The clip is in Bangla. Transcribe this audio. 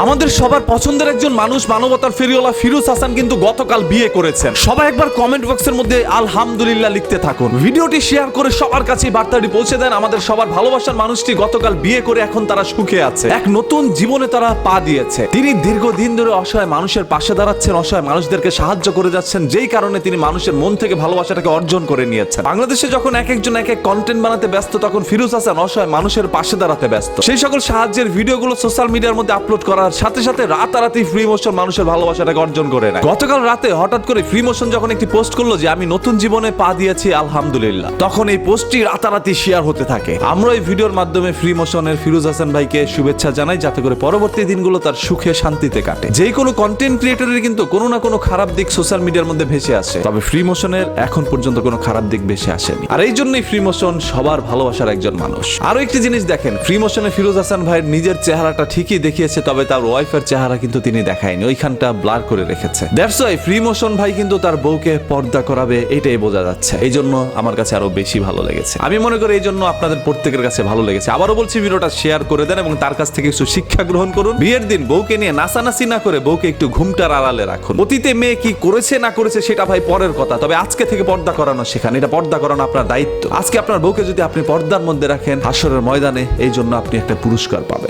আমাদের সবার পছন্দের একজন মানুষ মানবতার ফেরিওয়ালা ফিরোজ হাসান কিন্তু গতকাল বিয়ে করেছেন। সবাই একবার কমেন্ট বক্সের মধ্যে আলহামদুলিল্লাহ লিখতে থাকুন। ভিডিওটি শেয়ার করে সবার কাছে বার্তাটি পৌঁছে দেন। আমাদের সবার ভালোবাসার মানুষটি গতকাল বিয়ে করে এখন তারা সুখে আছে। এক নতুন জীবনে তারা পা দিয়েছে। তিনি দীর্ঘদিন ধরে অসহায় মানুষের পাশে দাঁড়াচ্ছেন, অসহায় মানুষদেরকে সাহায্য করে যাচ্ছেন। যেই কারণে তিনি মানুষের মন থেকে ভালোবাসাটাকে অর্জন করে নিয়েছেন। বাংলাদেশে যখন এক একজন এক এক কন্টেন্ট বানাতে ব্যস্ত, তখন ফিরুজ হাসান অসহায় মানুষের পাশে দাঁড়াতে ব্যস্ত। সেই সকল সাহায্যের ভিডিওগুলো সোশ্যাল মিডিয়ার মধ্যে আপলোড করার সাথে সাথে রাতারাতি ফ্রি মোশন মানুষের ভালোবাসাটাকে অর্জন করে নেয়। গতকাল রাতে হঠাৎ করে ফ্রি মোশন যখন একটি পোস্ট করল যে, আমি নতুন জীবনে পা দিয়েছি, আলহামদুলিল্লাহ। তখন এই পোস্টটি রাতারাতি শেয়ার হতে থাকে। আমরা এই ভিডিওর মাধ্যমে ফ্রি মোশনের ফিরোজ হাসান ভাইকে শুভেচ্ছা জানাই, যাতে করে পরবর্তী দিনগুলো তার সুখে শান্তিতে কাটে। যে কোনো কন্টেন্ট ক্রিয়েটরের কিন্তু কোনো না কোনো খারাপ দিক সোশ্যাল মিডিয়ার মধ্যে ভেসে আসে। তবে ফ্রি মোশনের এখন পর্যন্ত কোনো খারাপ দিক ভেসে আসেনি। আর এই জন্যই ফ্রি মোশন সবার ভালোবাসার একজন মানুষ। আরও একটি জিনিস দেখেন ফ্রি মোশনে ফিরোজ হাসান ভাইয়ের নিজের চেহারাটা ঠিকই দেখিয়েছে, তবে তার ওয়াইফের চেহারা কিন্তু তিনি দেখায়নি, ওইখানটা ব্লার করে রেখেছে। দ্যাটস ওয়াই ফ্রি মোশন ভাই কিন্তু তার বউকে পর্দা করাবে, এটাই বোঝা যাচ্ছে। এই জন্য আমার কাছে আরও বেশি ভালো লেগেছে। আমি মনে করি এই জন্য আপনাদের প্রত্যেকের কাছে ভালো লেগেছে। আবারও বলছি, ভিডিওটা শেয়ার করে দেন এবং তার কাছ থেকে কিছু শিক্ষা গ্রহণ করুন। বিয়ের দিন বউকে নিয়ে নাচানাচি না করে বউকে একটু ঘুমটার আড়ালে রাখুন। অতীতে মেয়ে কি করেছে না করেছে সেটা ভাই পরের কথা, তবে আজকে থেকে পর্দা করানো শেখান। এটা পর্দা করানো আপনার দায়িত্ব। আজকে আপনার বউকে যদি আপনি পর্দার মধ্যে রাখেন, হাসরের ময়দানে এই জন্য আপনি একটা পুরস্কার পাবেন।